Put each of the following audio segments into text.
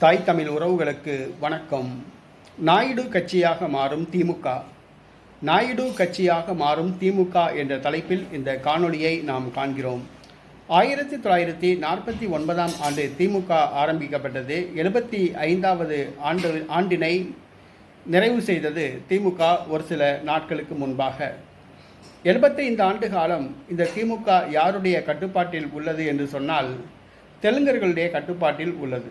தாய் தமிழ் உறவுகளுக்கு வணக்கம். நாயுடு கட்சியாக மாறும் திமுக. நாயுடு கட்சியாக மாறும் திமுக என்ற தலைப்பில் இந்த காணொளியை நாம் காண்கிறோம். ஆயிரத்தி தொள்ளாயிரத்தி நாற்பத்தி ஒன்பதாம் ஆண்டு திமுக ஆரம்பிக்கப்பட்டது. எழுபத்தி ஐந்தாவது ஆண்டு ஆண்டினை நிறைவு செய்தது திமுக ஒரு சில நாட்களுக்கு முன்பாக. எழுபத்தைந்து ஆண்டு காலம் இந்த திமுக யாருடைய கட்டுப்பாட்டில் உள்ளது என்று சொன்னால் தெலுங்கர்களுடைய கட்டுப்பாட்டில் உள்ளது.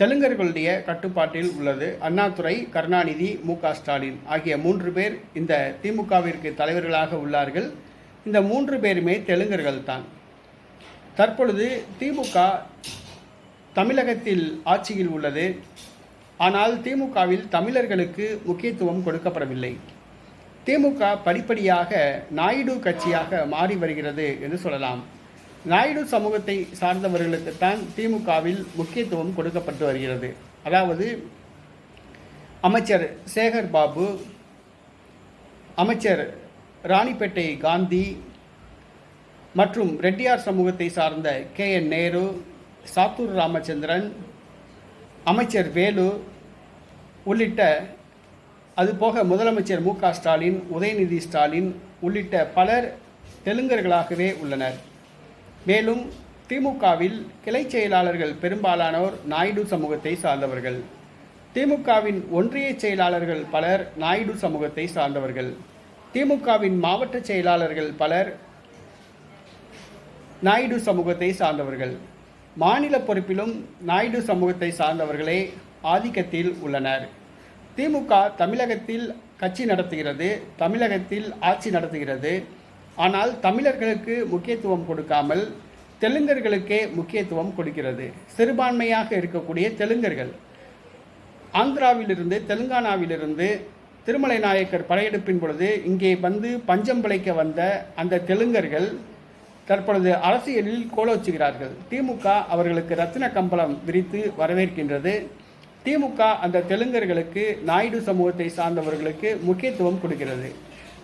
தெலுங்கர்களுடைய கட்டுப்பாட்டில் உள்ளது. அண்ணாதுரை கருணாநிதி மு க ஸ்டாலின் ஆகிய மூன்று பேர் இந்த திமுகவிற்கு தலைவர்களாக உள்ளார்கள். இந்த மூன்று பேருமே தெலுங்கர்கள் தான் தற்பொழுது திமுக தமிழகத்தில் ஆட்சியில் உள்ளது. ஆனால் திமுகவில் தமிழர்களுக்கு முக்கியத்துவம் கொடுக்கப்படவில்லை. திமுக படிப்படியாக நாயுடு கட்சியாக மாறி வருகிறது என்று சொல்லலாம். நாயுடு சமூகத்தை சார்ந்தவர்களுக்குத்தான் திமுகவில் முக்கியத்துவம் கொடுக்கப்பட்டு வருகிறது. அதாவது அமைச்சர் சேகர் பாபு அமைச்சர் ராணிப்பேட்டை காந்தி மற்றும் ரெட்டியார் சமூகத்தை சார்ந்த கே என் நேரு சாத்தூர் ராமச்சந்திரன் அமைச்சர் வேலு உள்ளிட்ட அதுபோக முதலமைச்சர் மு க ஸ்டாலின் உதயநிதி ஸ்டாலின் உள்ளிட்ட பலர் தெலுங்கர்களாகவே உள்ளனர். மேலும் திமுகவில் கிளை செயலாளர்கள் பெரும்பாலானோர் நாயுடு சமூகத்தை சார்ந்தவர்கள். திமுகவின் ஒன்றிய செயலாளர்கள் பலர் நாயுடு சமூகத்தை சார்ந்தவர்கள். திமுகவின் மாவட்ட செயலாளர்கள் பலர் நாயுடு சமூகத்தை சார்ந்தவர்கள். மாநில பொறுப்பிலும் நாயுடு சமூகத்தை சார்ந்தவர்களே ஆதிக்கத்தில் உள்ளனர். திமுக தமிழகத்தில் கட்சி நடத்துகிறது தமிழகத்தில் ஆட்சி நடத்துகிறது. ஆனால் தமிழர்களுக்கு முக்கியத்துவம் கொடுக்காமல் தெலுங்கர்களுக்கே முக்கியத்துவம் கொடுக்கிறது. சிறுபான்மையாக இருக்கக்கூடிய தெலுங்கர்கள். ஆந்திராவிலிருந்து தெலுங்கானாவிலிருந்து திருமலை நாயக்கர் படையெடுப்பின் பொழுது இங்கே வந்து பஞ்சம் பிழைக்க வந்த அந்த தெலுங்கர்கள் தற்பொழுது அரசியலில் கோலோச்சுகிறார்கள். திமுக அவர்களுக்கு ரத்தின கம்பளம் விரித்து வரவேற்கின்றது. திமுக அந்த தெலுங்கர்களுக்கு நாயுடு சமூகத்தை சார்ந்தவர்களுக்கு முக்கியத்துவம் கொடுக்கிறது.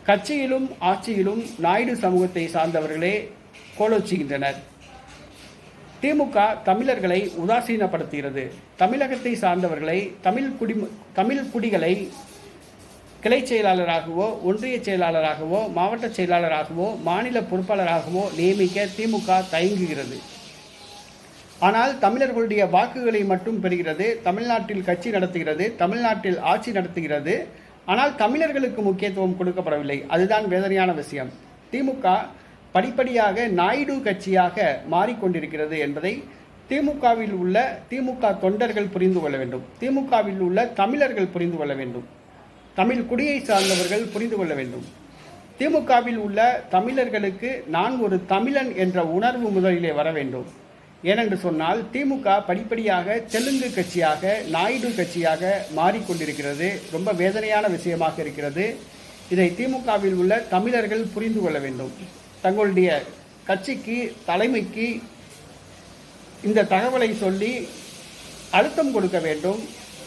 கட்சியிலும் ஆட்சியிலும் நாயுடு சமூகத்தை சார்ந்தவர்களே கோலோச்சுகின்றனர் திமுக தமிழர்களை உதாசீனப்படுத்துகிறது. தமிழகத்தை சார்ந்தவர்களை தமிழ் குடி தமிழ் குடிகளை கிளை செயலாளராகவோ ஒன்றிய செயலாளராகவோ மாவட்ட செயலாளராகவோ மாநில பொறுப்பாளராகவோ நியமிக்க திமுக தயங்குகிறது. ஆனால் தமிழர்களுடைய வாக்குகளை மட்டும் பெறுகிறது. தமிழ்நாட்டில் கட்சி நடத்துகிறது. தமிழ்நாட்டில் ஆட்சி நடத்துகிறது. ஆனால் தமிழர்களுக்கு முக்கியத்துவம் கொடுக்கப்படவில்லை. அதுதான் வேதனையான விஷயம். திமுக படிப்படியாக நாயுடு கட்சியாக மாறிக்கொண்டிருக்கிறது என்பதை திமுகவில் உள்ள திமுக தொண்டர்கள் புரிந்து கொள்ள வேண்டும். திமுகவில் உள்ள தமிழர்கள் புரிந்து கொள்ள வேண்டும். தமிழ் குடியை சார்ந்தவர்கள் புரிந்து கொள்ள வேண்டும். திமுகவில் உள்ள தமிழர்களுக்கு நான் ஒரு தமிழன் என்ற உணர்வு முதலிலே வர வேண்டும். ஏனென்று சொன்னால் திமுக படிப்படியாக தெலுங்கு கட்சியாக நாயுடு கட்சியாக மாறிக்கொண்டிருக்கிறது. ரொம்ப வேதனையான விஷயமாக இருக்கிறது. இதை திமுகவில் உள்ள தமிழர்கள் புரிந்து கொள்ள வேண்டும். தங்களுடைய கட்சிக்கு தலைமைக்கு இந்த தகவலை சொல்லி அழுத்தம் கொடுக்க வேண்டும்.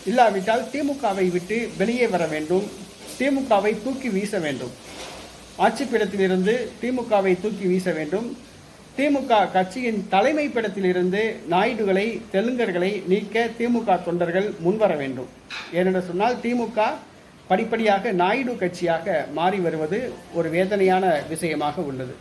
இல்லாவிட்டால் திமுகவை விட்டு வெளியே வர வேண்டும். திமுகவை தூக்கி வீச வேண்டும். ஆட்சிப்பிடத்திலிருந்து திமுகவை தூக்கி வீச வேண்டும். திமுக கட்சியின் தலைமை படத்திலிருந்து நாயுடுகளை தெலுங்கர்களை நீக்க திமுக தொண்டர்கள் முன்வர வேண்டும். ஏனென்று சொன்னால் திமுக படிப்படியாக நாயுடு கட்சியாக மாறி வருவது ஒரு வேதனையான விஷயமாக உள்ளது.